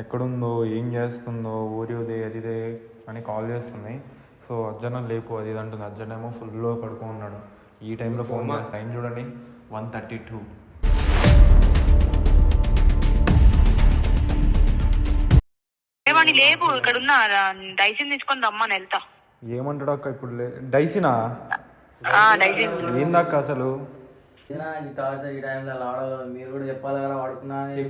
ఎక్కడుందో ఏం చేస్తుందో ఊరిదే అదిదే అని కాల్ చేస్తుంది. సో అర్జున లేపు అది ఇది అంటుంది. అర్జున్ ఏమో ఫుల్లో పడుకో ఉన్నాడు. ఈ టైంలో ఫోన్ చేస్తే. టైం చూడండి? One thirty two. లేవు ఇక్కడ ఉన్న డైసిన్ తీసుకొని రమ్మని వెళ్తా. ఏమంటాడు అక్క ఇప్పుడు లే డైసినా? ఆ, డైసిన్. ఏందక్క అసలు? ఈ టార్చర్ ఈ టైంలో ఆడదు మీరు కూడా చెప్పాలి కదా వాడుకున్నా అని.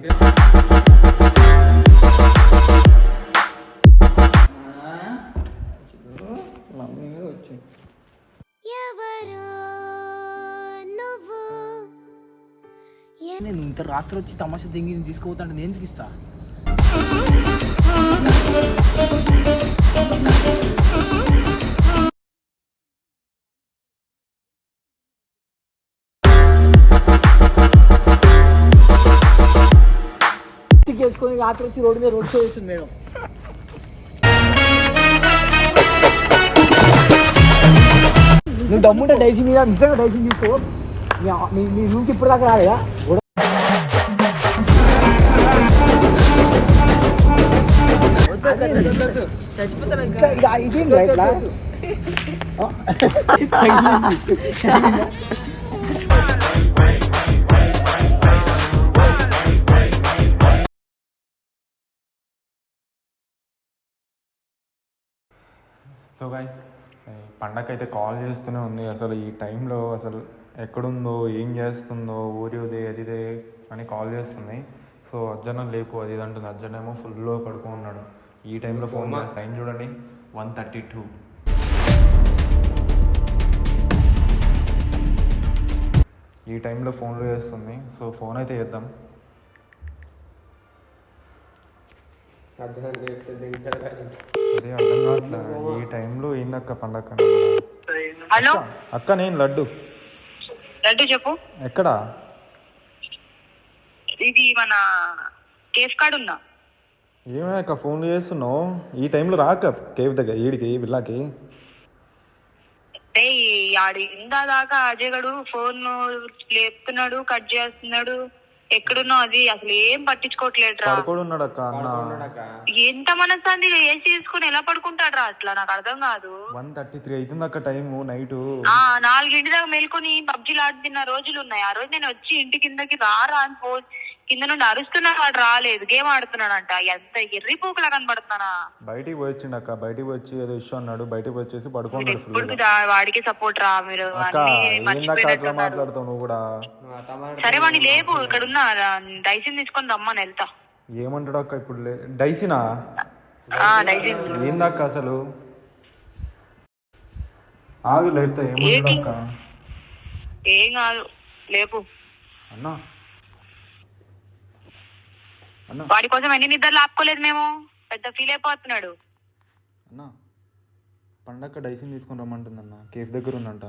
ఆ? మమ్మీ కూడా వచ్చింది ఎవరో నువ్వు? నేను ఇంత రాత్రి వచ్చి తమాషా దింగి తీసుకుపోతాంటే నేను ఎందుకు ఇస్తా? వేసుకొని రాత్రి వచ్చి రోడ్డు మీద రోడ్ షో చేస్తుంది మేడం నువ్వు దమ్ముంటే డైసీ మీద నిజంగా డైసీ తీసుకో. మీ- రూమ్కి ఇప్పుడు దాకా రాలేదా ఇక సో గైస్ పండగ అయితే కాల్ చేస్తూనే ఉంది. అసలు ఈ టైంలో అసలు ఎక్కడుందో ఏం చేస్తుందో ఊరిదే అదిదే అని కాల్ చేస్తుంది. సో అర్జున లేపు అది ఇది అంటుంది. అర్జున్ ఏమో ఫుల్లో పడుకో ఉన్నాడు ఈ టైంలో ఫోన్ చేస్తే. టైం చూడండి? వన్ థర్టీ టూ ఈ టైంలో ఫోన్లో చేస్తుంది. సో ఫోన్ అయితే చేద్దాం. అదే అర్థం కావట్లేదు ఈ టైంలో ఏందక్క పండగ హలో? అక్క నేను లడ్డు. లడ్డు చెప్పు. ఎక్కడా? ఇది మన కేఫ్ కార్డ్ ఉన్నా ఏమైనా అక్క ఫోన్ చేస్తున్నావు? ఈ టైంలో రాక కేవ్ దగ్గర ఈడికి విల్లాకి. అంటే ఆడి ఇందా దాకా అజయ్ గడు ఫోన్ లేపుతున్నాడు కట్ చేస్తున్నాడు. ఎక్కడున్నావు అది? అసలు ఏం పట్టించుకోవట్లేదురా. ఉన్నాడు అక్క అన్న ఎంత మనస్తాంది ఏసీ తీసుకుని ఎలా పడుకుంటాడు రా అట్లా? నాకు అర్థం కాదు. వన్ థర్టీ త్రీ అవుతుంది అక్క టైము నైట్. ఆ నాలుగింటి దాకా మేల్కొని పబ్జీలు ఆడుతున్న రోజులు ఉన్నాయి. ఆ రోజు నేను వచ్చి ఇంటి కిందకి రారా అని ఫోన్ కింద నుండి అరుస్తున్నా వాడు రాలేదు. గేమ్ ఆడుతున్నాడంట. ఎంత ఎర్రి పూకలా కనబడుతున్నానా? బయటికి పోయించిండు అక్క. బయటికి వచ్చి ఏదో ఇష్యూ అన్నాడు. బయటికి వచ్చేసి దా- వాడికి సపోర్ట్ రా మీరు. అట్లా మాట్లాడుతావు నువ్వు కూడా? సరే వాడిని లేపు. ఇక్కడ ఉన్న డైసిన్ తీసుకొని రమ్మని వెళ్తా. ఏమంటాడు అక్క ఇప్పుడు లే డైసినా ఏందక్క అసలు? ఆగు లేపుతా. ఏమంటాడు ఏంటి? అక్క? ఏం కాదు. లేపు. అన్న. వాడి కోసం ఎన్ని నిద్రలు ఆపుకోలేదు మేము? పెద్ద ఫీల్ అయిపోతున్నాడు. అన్న పండక్క డైసిన్ తీసుకొని రమ్మంటుంది అన్న కేఫ్ దగ్గర ఉందంట.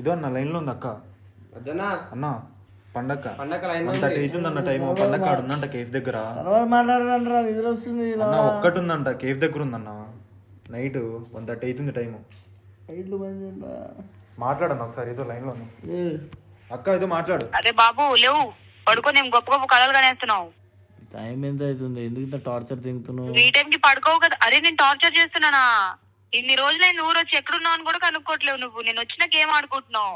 ఇదో అన్న లైన్లో ఉంది అక్క. అన్న పండక్క పండక్క line లో వన్ థర్టీ అవుతుంది అన్న టైం పండక్క ఆడ ఉందంట కేఫ్ దగ్గర. అన్న ఒక్కటి ఉందంట. కేఫ్ దగ్గర ఉందన్న. నైట్ వన్ థర్టీ అవుతుంది చేయండిరా. మాట్లాడన్న ఒకసారి ఏదో లైన్లో ఉంది. ఏ, అక్క ఏదో మాట్లాడు. అదే బాబు లేవు. పడుకో నేను గొప్ప గొప్ప కళలు కనేస్తున్నావు. టైం ఎంత అవుతుంది? ఎందుకు ఇంత టార్చర్ తింటున్నావు? ఈ టైం కి పడుకోవు కదా. అరే నేను టార్చర్ చేస్తున్నానా? ఇన్ని రోజులు నేను ఊరు వచ్చి ఎక్కడున్నావు అని కూడా కనుక్కోవట్లేవు నువ్వు. నేను వచ్చిన గేమ్ ఆడుకుంటున్నావు.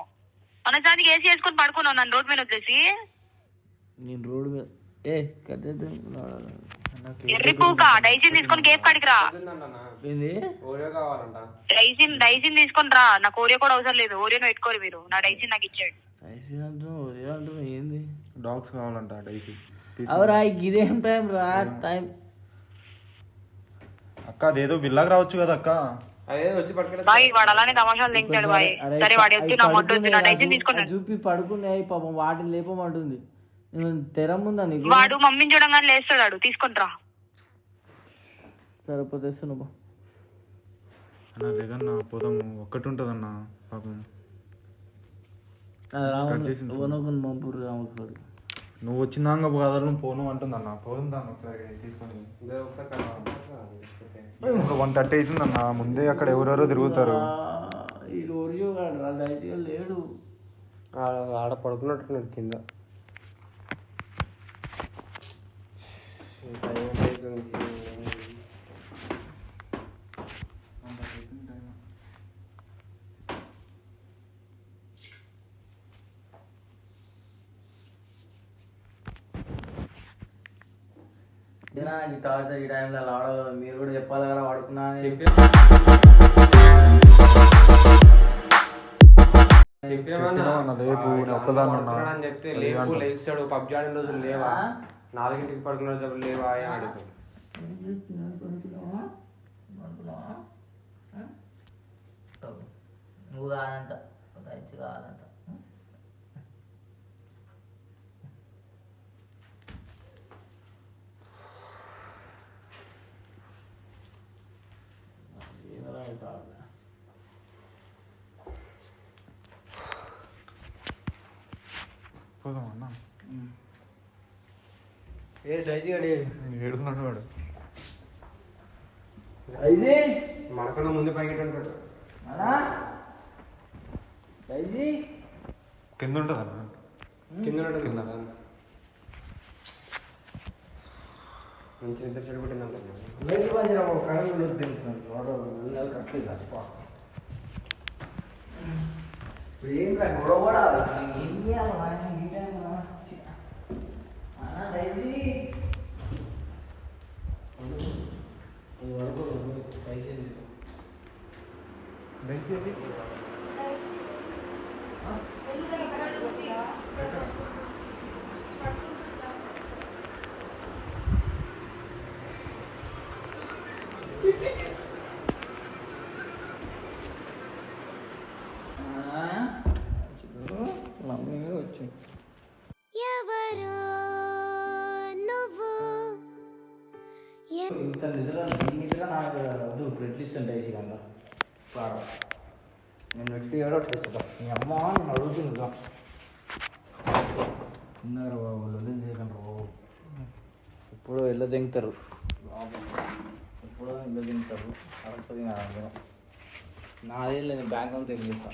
మనసానికి ఏసీ వేసుకొని పడుకున్నావు నన్ను రోడ్ మీద వదిలేసి? నేను మీద ఏ పూక డైసిన్ తీసుకొని కేఫ్ కాడికి రా. ఏంది? డైసిన్ డైసిన్ తీసుకొని రా. నాకు ఓరియో కూడా అవసరం లేదు. ఓరియోను పెట్టుకోరు మీరు. నా డైసిన్ నాకు ఇచ్చాడు డాగ్స్ కావాలంట డైసీ. అవురా ఇదేం టైం రా టైం. అక్క అదేదో విల్లాకి రావచ్చు కదా అక్క. బాయ్ వాడు అలానే తమాషాలు తింటాడు బాయ్. అరే, సరే వాడు అవి ఎత్తు నా మొట్టు వద్దు నా పడుకున్నాయి, డైసిన్ అవి తీసుకున్నాను చూపి పడుకున్నాయి పాపం వాటిని లేపమంటుంది. నేను తెరం ఉందా నీకు? వాడు మమ్మీని చూడంగానే లేస్తాడు వాడు. తీసుకొని రా. సరిపోతే బా అన్న లేదన్నా పోదాము. ఒక్కటి ఉంటుందన్న పాపం పంపురు నువ్వు వచ్చినాక కదలను పోను అంటుందన్న. పోదాం దాన్ని ఒకసారి తీసుకొని. ఒక వన్ థర్టీ అవుతుందన్న. ముందే అక్కడ ఎవరెవరో తిరుగుతారు. ఈ దయచేసి లేడు. ఆడ పడుకున్నట్టున్నాడు కింద. నాకు టార్చర్ ఈ టైంలో ఆడ మీరు కూడా చెప్పాలి కదా వాడుకున్నా అని. ఉన్నా. అని చెప్తే అంటావు. లేస్తాడు పబ్జి ఆడిన రోజులు లేవా? నాలుగింటికి పడుకున్న రోజులు లేవా అని నువ్వు కాదంట కాదంట పోదాం అన్న ఏ డైజీ గడి ఏడున్నాడు వాడు. డైజీ? మనకన్నా ముందే పైకి ఉంటాడు అన్నా? డైజీ? కింద ఉంటుంది అన్న కింద ఉన్నాడు కింద. మంచి ఇద్దరు చెడగొట్టింది లేదు మంచిగా ఒక కరెంట్ తింటున్నాడు వాడు వెళ్ళాలి కట్టలేదు చచ్చిపో ఇప్పుడు ఏం రా గొడవ కూడా ఏం చేయాలి వాడిని ఈ టైంలో అన్నా డైజీ వరకు డైజీ నువ్వు? ఎ- ఇంత నిద్ర ఈ నిద్ర నాకు వద్దు. ఇప్పుడు ఎట్లా ఇస్తాను డైసీ పాడు నేను పెట్టి ఎవరో ఇస్తా మీ అమ్మ నన్ను అడుగుతుంది రా. ఉన్నారు బాబు లొల్లి చేయకండి బాబు ఇప్పుడు ఇల్లు దింగుతారు ఇప్పుడు ఇల్లు దింగుతారు కరెక్ట్గా కాదు నాదే లేదు బ్యాంక్ అంతా తెలియదు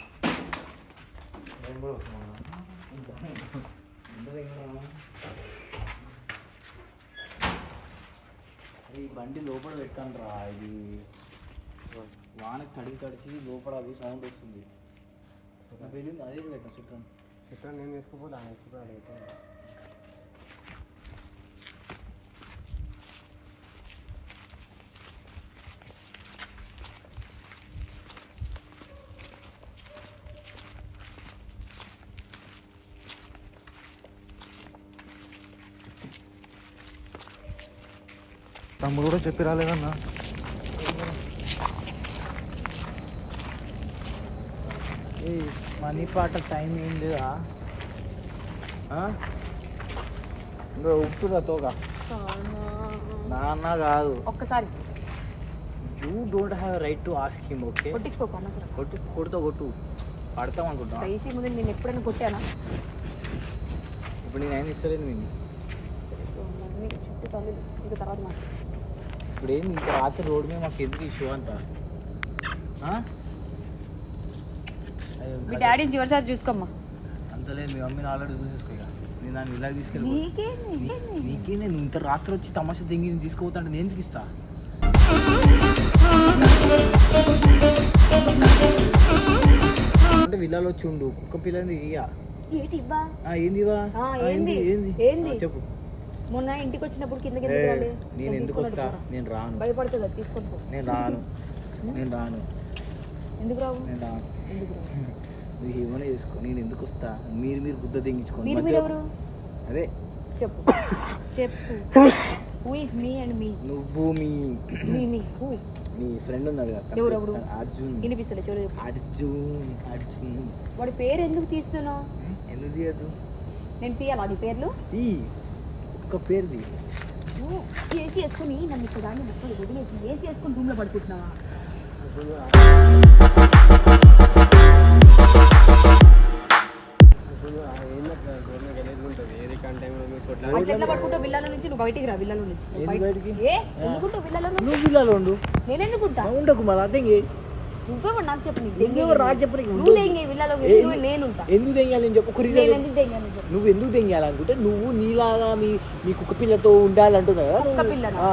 నేను కూడా ఈ బండి లోపల పెట్టాను రా ఇది. వానకి తడికి తడిచి లోపల అది సౌండ్ వస్తుంది. వెళ్ళింది అదే పెట్టాను చుట్టూ చిత్రం నేను వేసుకోపోలే ఆయన తమ్ముడు కూడా చెప్పి రాలేదన్నా ఏ మనీ పాట టైం ఏం లేదా? ఇంకా ఉప్పురా తోగా నాన్న కాదు. ఒక్కసారి. You don't have right to ask him okay కొట్టించుకోకు అనవసరం కొట్టు కొడుతో కొట్టు. పడతాం అనుకుంటా వేసి ముందు నేను ఎప్పుడైనా కొట్టానా? ఇప్పుడు నేను ఆయన ఇస్తలేదు నేను మమ్మీ చుట్టూ తల్లి ఇంకా తర్వాత మాట ఇప్పుడు ఏంది ఇంత రాత్రి రోడ్డు మీద మాకు ఎందుకు ఇష్యూ అంట మీ డాడీని చివరిసారి చూసుకోమ్మా? అంతలేదు మీ మమ్మీని ఆల్రెడీ చూసేసుకో ఇక. నేను దాన్ని ఇలా తీసుకెళ్ళి నీకే నేను ఇంత రాత్రి వచ్చి తమాషా దింగి తీసుకుపోతా అంటే నేను ఎందుకు ఇస్తా? అంటే విల్లాలో వచ్చి ఉండు. కుక్క పిల్లని ఇయ్య. ఏందివా ఏంది? ఏంది? చెప్పు. మొన్న ఇంటికి వచ్చినప్పుడు కిందకి రాలే? నేను ఎందుకు వస్తా. నేను రాను. భయపడుతుంది? తీసుకొని నేను రాను. నేను రాను. ఎందుకు రావు? నేను రాను. నువ్వు ఏమైనా చేసుకో నేను ఎందుకు వస్తా? మీరు మీరు బుద్ధ తెంగించుకోండి మీరు మధ్య- మీరెవరు? అదే. చెప్పు. చెప్పు. Who is me and me నువ్వు మీ మీ మీ. హూ మీ ఫ్రెండ్ ఉన్నాడు కదా ఎవరు, ఎవరు? అర్జున్. వినిపిస్తలే చూడు చెప్పు. అర్జున్ అర్జున్. వాడి పేరు ఎందుకు తీస్తున్నావు? ఎందుకు తీయదు నేను తీయాలా నీ పేర్లు? తీ. ఒక్క పేరుది నువ్వు ఏసీ వేసుకుని నన్ను ఇక్కడ దాన్ని వదిలేసి ఏసీ వేసుకుని రూమ్లో పడుకుంటున్నావా? బయటికి రా విల్లాల నువ్వు విల్లాల నువ్వు ఉండు. నేను ఎందుకుంటా ఉండకు మళ్ళీ అర్థం నువ్వేమో నాకు చెప్పు నువ్వు దెంగే విల్లాలో నువ్వు నేనుంటా. ఎందుకు తెంగాలి నేను చెప్పు నేను చెప్పు. ఎందుకు దెంగాను చెప్పు? నువ్వు నువ్వు నీలాగా మీ మీ కుక్క పిల్లతో ఉండాలంటున్నావు కదా కుక్క నువ్వు. ఆ.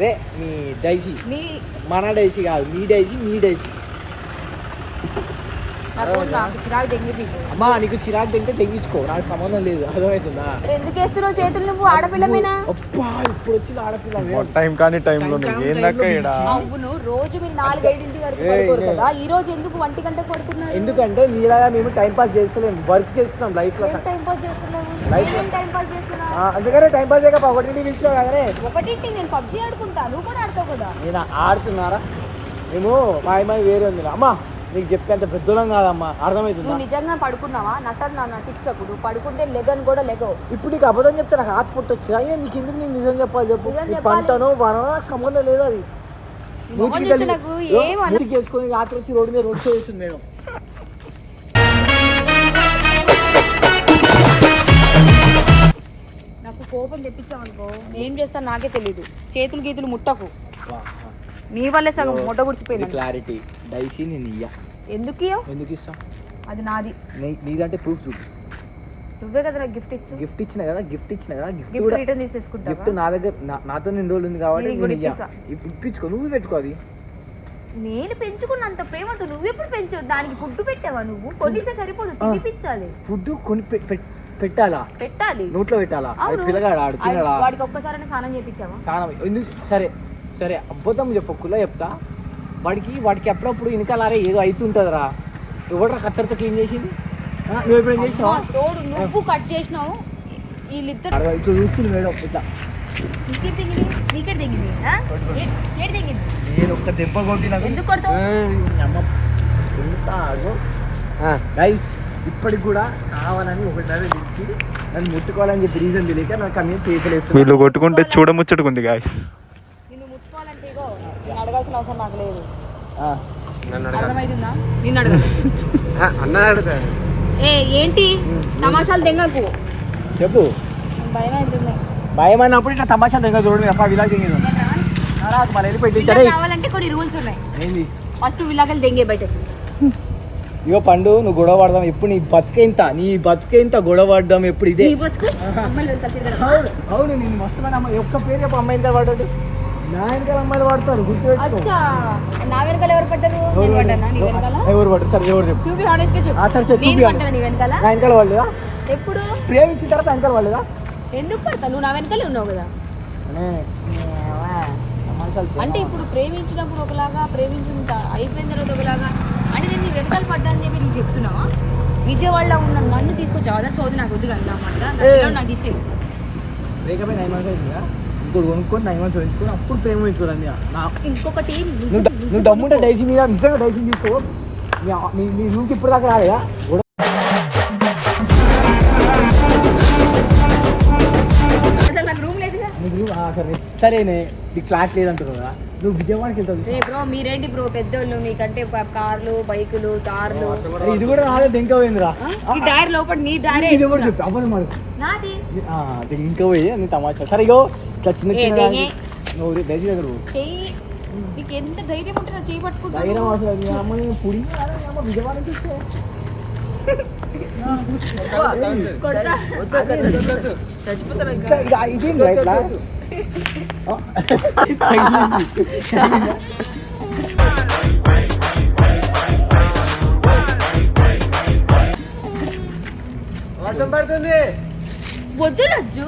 రే మీ డైసీ. నీ మన డైసీ కాదు మీ డైసీ మీ డైసీ నాకు నాకు చిరాకు తెంగిపి అమ్మా నీకు చిరాకు తింటే తెగించుకో. నాకు సంబంధం లేదు. అర్థమవుతుందా? ఎందుకు వేస్తున్నావు చేతులు నువ్వు ఆడపిల్ల మీద అబ్బా ఇప్పుడు వచ్చిన ఆడపిల్ల టైం కానీ టైంలో అవును రోజు మీరు నాలుగైదింటి వరకు పడుకోరు. కదా. ఈ రోజు ఎందుకు ఒంటి గంటకు పడుకున్నారు? ఎందుకంటే మీలాగా మేము టైం పాస్ చేస్తలేము వర్క్ చేస్తున్నాం లైఫ్లో టైం పాస్ Life- ఏం టైం పాస్ చేస్తున్నా అందుకనే టైం పాస్ చేయక ఒకటి పిలిచినావు కదనే. ఒకటింటి నేను పబ్జీ ఆడుకుంటా. నువ్వు కూడా ఆడతావు కదా. నేను ఆడుతున్నారా? మేము మా అమ్మాయి వేరే ఉంది. అమ్మా నీకు చెప్పేంత పెద్దలం కాదమ్మా. అర్థమవుతుందా నువ్వు నిజంగా పడుకున్నావా? నటన నా నటించకు నువ్వు పడుకుంటే లెగన్ కూడా లెగవు. ఇప్పుడు నీకు అబద్ధం చెప్తే నాకు హాత్ పుట్టొచ్చు అయ్యా నీకు ఎందుకు నేను నిజం చెప్పాలి చెప్పు? నిజం నీ చెప్పాలి. పంటను వనో నాకు సంబంధం లేదు అది. మొహం చూస్తే నాకు ఏం అన- మూతికి వేసుకొని రాత్రి వచ్చి రోడ్డు మీద రోడ్ షో చేస్తుంది నేను. నాకు కోపం తెప్పించావనుకో ఏం చేస్తాను నాకే తెలియదు చేతులు గీతులు ముట్టకు. నీ వల్లే సగం ముట్ట గుడిచిపోయినా క్లారిటీ డైసీ నేను ఇయ్య. ఎందుకు? ఎందుకు ఇస్తాం? అది నాది. నీదంటే ప్రూఫ్ చూపు. నువ్వే కదా నాకు గిఫ్ట్ ఇచ్చు గిఫ్ట్ ఇచ్చిన కదా గిఫ్ట్ ఇచ్చిన కదా గిఫ్ట్ గిఫ్ట్ కూడా రిటర్న్ గిఫ్ట్ తీసేసుకుంటా నా దగ్గర నాతో రెండు రోజులు ఉంది కాబట్టి నేను ఇప్పించుకో నువ్వు పెట్టుకో అది. నేను పెంచుకున్నంత ప్రేమతో నువ్వెప్పుడు పెంచు దానికి ఫుడ్ పెట్టావా నువ్వు? కొనిస్తే సరిపోదు తినిపించాలి. ఫుడ్ కొని పెట్టాలా? పెట్టాలి. నోట్లో పెట్టాలా. పిల్లగాడు ఆడు తినడా? వాడికి ఒక్కసారి స్నానం చేపించావా స్నానం ఎందుకు? సరే. సరే అబద్ధం చెప్పకులా చెప్తా. వాడికి వాడికి అప్పుడప్పుడు వెనకాలరే ఏదో అవుతుంటుందిరా ఎవడరా కత్తెరతో క్లీన్ చేసింది? ఎప్పుడేం చేసినావా? తోడు నువ్వు కట్ చేసినావు. వీళ్ళిద్దరు ఇట్లా చూస్తుంది మేడం ఇట్లా? ఏ- నేను ఒక్క దెబ్బ కొట్టినా గైస్ ఇప్పటికి కూడా కావాలని ఒకటిన్నర తెచ్చి నన్ను ముట్టుకోవాలని చెప్పి రీజన్ తెలియక నాకు అన్ని చేయలేస్తుంది వీళ్ళు కొట్టుకుంటే చూడముచ్చటకుంది గాయస్ నిన్ను ముట్టుకోవాలంటే ఇగో నేను అడగాల్సిన అవసరం నాకు లేదు. అర్థమవుతుందా నిన్ను అడుగుతాడు ఏ ఏంటి? తమాషాలు తెంగకు చెప్పు. భయం అవుతుంది భయం అన్నప్పుడు ఇట్లా తమాషా దగ్గర చూడండి అప్ప విలా దిగేది రాదు మళ్ళీ వెళ్ళిపోయి విల్లాకి రావాలంటే కొన్ని రూల్స్ ఉన్నాయి. ఏంది? ఫస్ట్ విల్లాకలు దెంగే బయటకు. ఇగో పండు నువ్వు గొడవ పడదాం. ఎప్పుడు నీ బతుకే ఇంత నీ బతుకే ఇంత గొడవ పడదాం? ఎప్పుడు ఇదే? నీ బతుకు? అమ్మాయిలు వెనకాల తిరగడం. అవును నేను మస్తు అమ్మ ఒక్క పేరు చెప్పు అమ్మాయి పడ్డాడు నా వెనకాల అమ్మాయిలు పడతారు గుర్తుపెట్టుకో. అచ్చా. నా వెనకాల ఎవరు పడ్డారు? నేను పడ్డానా? నీ వెనకాల? పడ్డారు? ఎవరు పడ్డారు? సరే ఎవరు చెప్పు. టూ బి హానెస్ట్గా ఆ, సరే, చెప్పు చెప్పు, నేను be పడ్డాను నీ వెనకాల? నా వెనకాల వాళ్ళదా ఎప్పుడు? ప్రేమించిన తర్వాత వెనకాల వాళ్ళదా ఎందుకు పడతా నువ్వు నా వెనకాలే ఉన్నావు కదా. అంటే ఇప్పుడు ప్రేమించినప్పుడు ఒకలాగా ప్రేమించిన త- అయిపోయిన తర్వాత ఒకలాగా. అంటే నేను నీ వెనకాల పడ్డా అని చెప్పి నీకు చెప్తున్నావా? విజయవాడలో ఉన్న నన్ను తీసుకొచ్చావు? అదే సోది నాకు వద్దు కదా అన్నమాట నాకు ఇచ్చే ఇంకోటి కొనుక్కొని నైన్ మంత్స్ ఉంచుకొని అప్పుడు ప్రేమించుకోదండి నా ఇంకొకటి నువ్వు దమ్ముంటే డైసీ మీద నిజంగా డైసీ తీసుకో. మీ రూమ్కి ఇప్పుడు దాకా రాలేదా? సరేనే నీకు ఫ్లాట్ లేదంటారు కదా నువ్వు విజయవాడకి వెళ్తావు ఏ బ్రో మీరేంటి బ్రో పెద్దోళ్ళు? మీకంటే ప- కార్లు బైకులు కార్లు అరే, ఇది కూడా రాలేదు ఇంకా పోయిందిరా. ఈ డైర్ లోపల నీ డైరే ఇది కూడా అవ్వదు మరి నాది. ఆ, అది ఇంకా పోయి నీ తమాషా. సరే ఇగో ఇట్లా చిన్న ఏ, చిన్న నువ్వు దగ్గర పో. చెయ్యి. నీకు ఎంత ధైర్యం ఉంటే నా ధైర్యం పట్టుకుంటాను. మీ అమ్మ నేను పుడి మీ అమ్మ విజయవాడ కొడతా. ఇంకా రా ఇట్లా. వర్షం పడుతుంది. వద్దు రజ్జు